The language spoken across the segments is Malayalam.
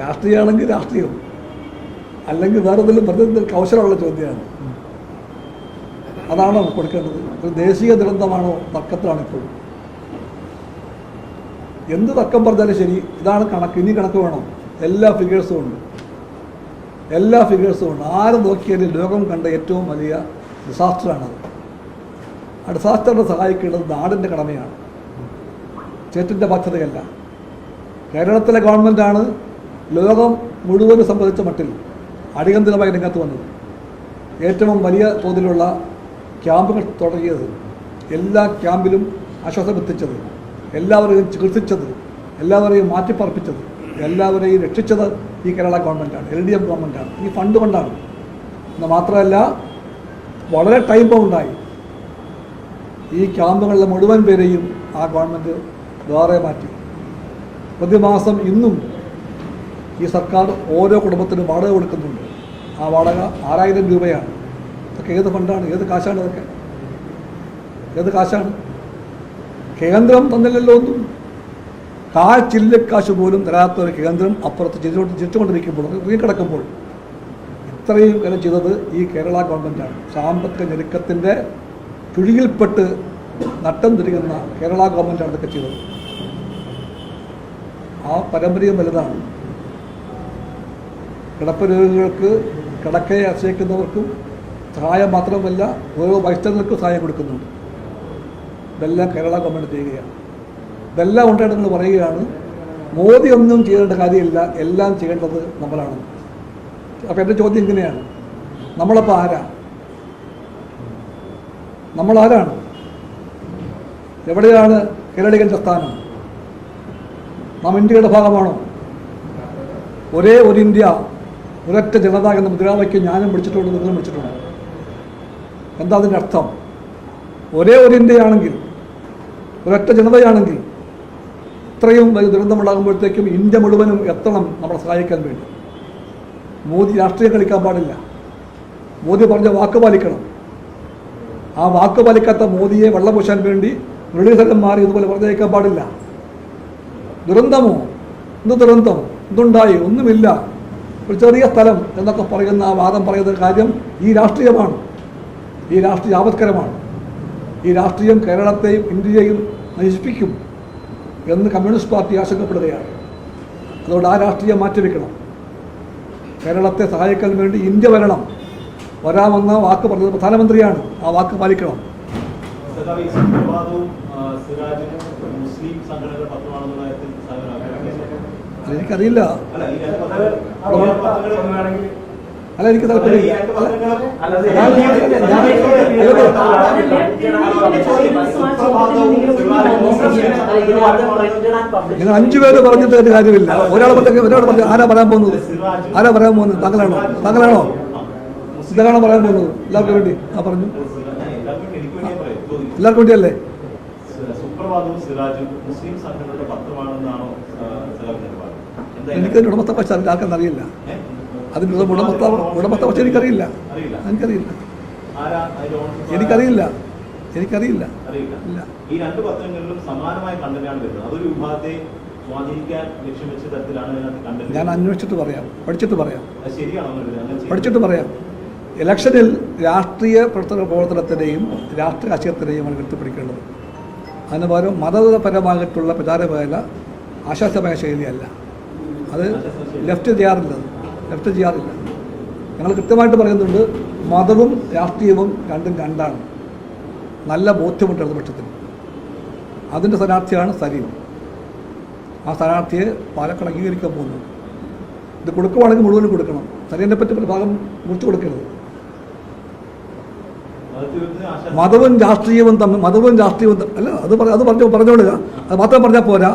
രാഷ്ട്രീയമാണെങ്കിൽ രാഷ്ട്രീയം. അല്ലെങ്കിൽ വേറെ എന്തെങ്കിലും പ്രതിനിധി കൗശലമുള്ള ചോദ്യമാണ്. അതാണോ കൊടുക്കേണ്ടത്? ഒരു ദേശീയ ദുരന്തമാണോ? തർക്കത്തിലാണ് ഇപ്പോഴും എന്ത് തർക്കം പറഞ്ഞാലും ശരി ഇതാണ് കണക്ക്. ഇനി കണക്ക് വേണം. എല്ലാ ഫിഗേഴ്സും ഉണ്ട്. എല്ലാ ഫിഗേഴ്സും ഉണ്ട്. ആര് നോക്കിയാലും ലോകം കണ്ട ഏറ്റവും വലിയ ഡിസാസ്റ്ററാണത് ആ ഡിസാസ്റ്ററിനെ സഹായിക്കേണ്ടത് നാടിന്റെ കടമയാണ്. സ്റ്റേറ്റിന്റെ ബാധ്യതയല്ല. കേരളത്തിലെ ഗവൺമെന്റാണ് ലോകം മുഴുവൻ സംബന്ധിച്ച മട്ടിൽ അടിയന്തിരമായി രംഗത്ത് വന്നത്. ഏറ്റവും വലിയ തോതിലുള്ള ക്യാമ്പുകൾ തുടങ്ങിയത് എല്ലാ ക്യാമ്പിലും ആശ്വാസമെത്തിച്ചത് എല്ലാവരെയും ചികിത്സിച്ചത് എല്ലാവരെയും മാറ്റിപ്പറപ്പിച്ചത് എല്ലാവരെയും രക്ഷിച്ചത് ഈ കേരള ഗവൺമെന്റാണ് എൽ ഡി എഫ് ഗവൺമെന്റാണ് ഈ ഫണ്ട് കൊണ്ടാണ്. എന്ന് മാത്രമല്ല വളരെ ടൈം ബൗണ്ടായി ഈ ക്യാമ്പുകളിലെ മുഴുവൻ പേരെയും ആ ഗവൺമെന്റ് വേറെ മാറ്റി. പ്രതിമാസം ഇന്നും ഈ സർക്കാർ ഓരോ കുടുംബത്തിനും വാടക കൊടുക്കുന്നുണ്ട്. ആ വാടക ആറായിരം രൂപയാണ്. അതൊക്കെ ഏത് ഫണ്ടാണ്? ഏത് കാശാണ് ഇതൊക്കെ? ഏത് കാശാണ്? കേന്ദ്രം തന്നില്ലല്ലോ ഒന്നും. കാശില്ലക്കാശ് പോലും തരാത്ത ഒരു കേന്ദ്രം അപ്പുറത്ത് ചിരിച്ചോട്ട് ചിരിച്ചുകൊണ്ടിരിക്കുമ്പോൾ കിടക്കുമ്പോൾ ഇത്രയും കാലം ചെയ്തത് ഈ കേരള ഗവൺമെന്റാണ് സാമ്പത്തിക ഞെരുക്കത്തിന്റെ പിഴിയിൽപ്പെട്ട് നട്ടം തിരികുന്ന കേരള ഗവൺമെന്റാണ് ഇതൊക്കെ ചെയ്തത്. ആ പരമ്പരയും വലുതാണ്. കിടപ്പ് രോഗികൾക്ക് കിടക്കയെ ആശ്രയിക്കുന്നവർക്കും സഹായം മാത്രമല്ല ഓരോ വൈദ്യർക്കും സഹായം കൊടുക്കുന്നുണ്ട്. ഇതെല്ലാം കേരള ഗവൺമെന്റ് ചെയ്യുകയാണ്. ഇതെല്ലാം ഉണ്ടായിട്ട് നിങ്ങൾ പറയുകയാണ് മോദി ഒന്നും ചെയ്യേണ്ട കാര്യമില്ല എല്ലാം ചെയ്യേണ്ടത് നമ്മളാണ്. അപ്പോൾ എന്റെ ചോദ്യം ഇങ്ങനെയാണ്. നമ്മളപ്പോൾ ആരാ? നമ്മളാരാണ് എവിടെയാണ് കേരളീകന്റെ സ്ഥാനം? നാം ഇന്ത്യയുടെ ഭാഗമാണോ? ഒരേ ഒരു ഇന്ത്യ ഒരൊറ്റ ജനത എന്ന മുദ്രാവാക്യം ഞാനും വിളിച്ചിട്ടുണ്ട് നിങ്ങളും വിളിച്ചിട്ടുണ്ട് എന്താ അതിന്റെ അർത്ഥം? ഒരേ ഒരു ഇന്ത്യയാണെങ്കിൽ ഒരൊറ്റ ജനതയാണെങ്കിൽ ഇത്രയും വലിയ ദുരന്തമുണ്ടാകുമ്പോഴത്തേക്കും ഇന്ത്യ മുഴുവനും എത്തണം നമ്മളെ സഹായിക്കാൻ വേണ്ടി. മോദി രാഷ്ട്രീയം കളിക്കാൻ പാടില്ല. മോദി പറഞ്ഞ വാക്ക് പാലിക്കണം. ആ വാക്ക് പാലിക്കാത്ത മോദിയെ വെള്ളപൂശാൻ വേണ്ടി മുരളീധരൻ മാറി ഇതുപോലെ പറഞ്ഞേക്കാൻ പാടില്ല. ദുരന്തമോ? എന്ത് ദുരന്തം? എന്തുണ്ടായി? ഒന്നുമില്ല. ഒരു ചെറിയ സ്ഥലം എന്നൊക്കെ പറയുന്ന ആ വാദം പറയുന്ന കാര്യം ഈ രാഷ്ട്രീയമാണ്. ഈ രാഷ്ട്രീയ ആപത്കരമാണ്. ഈ രാഷ്ട്രീയം കേരളത്തെയും ഇന്ത്യയെയും നശിപ്പിക്കും എന്ന് കമ്മ്യൂണിസ്റ്റ് പാർട്ടി ആശങ്കപ്പെടുകയാണ്. അതുകൊണ്ട് ആ രാഷ്ട്രീയം മാറ്റിവെക്കണം. കേരളത്തെ സഹായിക്കാൻ വേണ്ടി ഇന്ത്യ വരണം. വരാമെന്ന വാക്ക് പറഞ്ഞത് പ്രധാനമന്ത്രിയാണ്. ആ വാക്ക് പാലിക്കണം. സിറാജിനും മുസ്ലിം സംഘടനകളുടെ പത്രമാണെന്നുള്ള കാര്യത്തിൽ എനിക്കറിയില്ല. അല്ല, എനിക്ക് താല്പര്യമില്ല നിങ്ങൾ അഞ്ചു പേര് പറഞ്ഞിട്ട് ഒരു കാര്യമില്ല. ഒരാൾ പറഞ്ഞ ഒരാൾ പറഞ്ഞ ആരാ പറയാൻ പോകുന്നത്? ആരാ പറയാൻ പോകുന്നത്? താങ്കളാണോ? താങ്കളാണോ? ഇതാണോ പറയാൻ പോകുന്നത്? എല്ലാവർക്കും വേണ്ടി. ആ പറഞ്ഞു. എല്ലാവർക്കും വേണ്ടിയല്ലേ? സുപ്രഭാതവും സിറാജും മുസ്ലിം സംഘടനയുടെ പത്രമാണെന്നാണോ? എന്താ ഇതിന്റെ- എനിക്കതിന്റെ ഉടമസ്ഥ പക്ഷെ ആർക്കെന്ന് അറിയില്ല? അതിന്റെ ഉടമസ്ഥ ഉടമസ്ഥ പക്ഷെ എനിക്കറിയില്ല. എനിക്കറിയില്ല? എനിക്കറിയില്ല. എനിക്കറിയില്ല. ഇല്ല. ഈ രണ്ട് പത്രങ്ങളിലും സമാനമായ കണ്ടന്റാണ് വരുന്നത്. അതൊരു വിഭാഗത്തെ ഞാൻ അന്വേഷിച്ചിട്ട് പറയാം. പഠിച്ചിട്ട് പറയാം? പഠിച്ചിട്ട് പറയാം. ഇലക്ഷനിൽ രാഷ്ട്രീയ പ്രവർത്തന പ്രവർത്തനത്തിനെയും രാഷ്ട്രീയ ആശയത്തിനെയും ആണ് ഉയർത്തിപ്പിടിക്കേണ്ടത് അതിന് പകരം മതപരമായിട്ടുള്ള പ്രചാരവേല ആശ്വാസമായ ശൈലിയല്ല. അത് ലെഫ്റ്റ് ചെയ്യാറില്ല ലെഫ്റ്റ് ചെയ്യാറില്ല ഞങ്ങൾ കൃത്യമായിട്ട് പറയുന്നുണ്ട് മതവും രാഷ്ട്രീയവും രണ്ടും രണ്ടാണ്. നല്ല ബോധ്യമുണ്ട് ഇടതുപക്ഷത്തിന്. അതിന്റെ സ്ഥാനാർത്ഥിയാണ് സലീം. ആ സ്ഥാനാർത്ഥിയെ പാലക്കാട് അംഗീകരിക്കാൻ പോകുന്നത് ഇത് കൊടുക്കുവാണെങ്കിൽ മുഴുവനും കൊടുക്കണം. സലീമിനെ പറ്റി ഭാഗം മുറിച്ചു കൊടുക്കരുത്. മതവും രാഷ്ട്രീയവും തമ്മിൽ മതവും രാഷ്ട്രീയവും അല്ല അത് പറ അത് പറഞ്ഞു പറഞ്ഞോളുക അത് മാത്രം പറഞ്ഞാൽ പോരാ.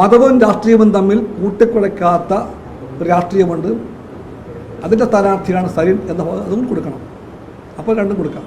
മതവും രാഷ്ട്രീയവും തമ്മിൽ കൂട്ടിക്കുഴയ്ക്കാത്ത ഒരു രാഷ്ട്രീയമുണ്ട്. അതിന്റെ സ്ഥാനാർത്ഥിയാണ് സരിൻ എന്ന അതും കൊടുക്കണം. അപ്പോൾ രണ്ടും കൊടുക്കാം.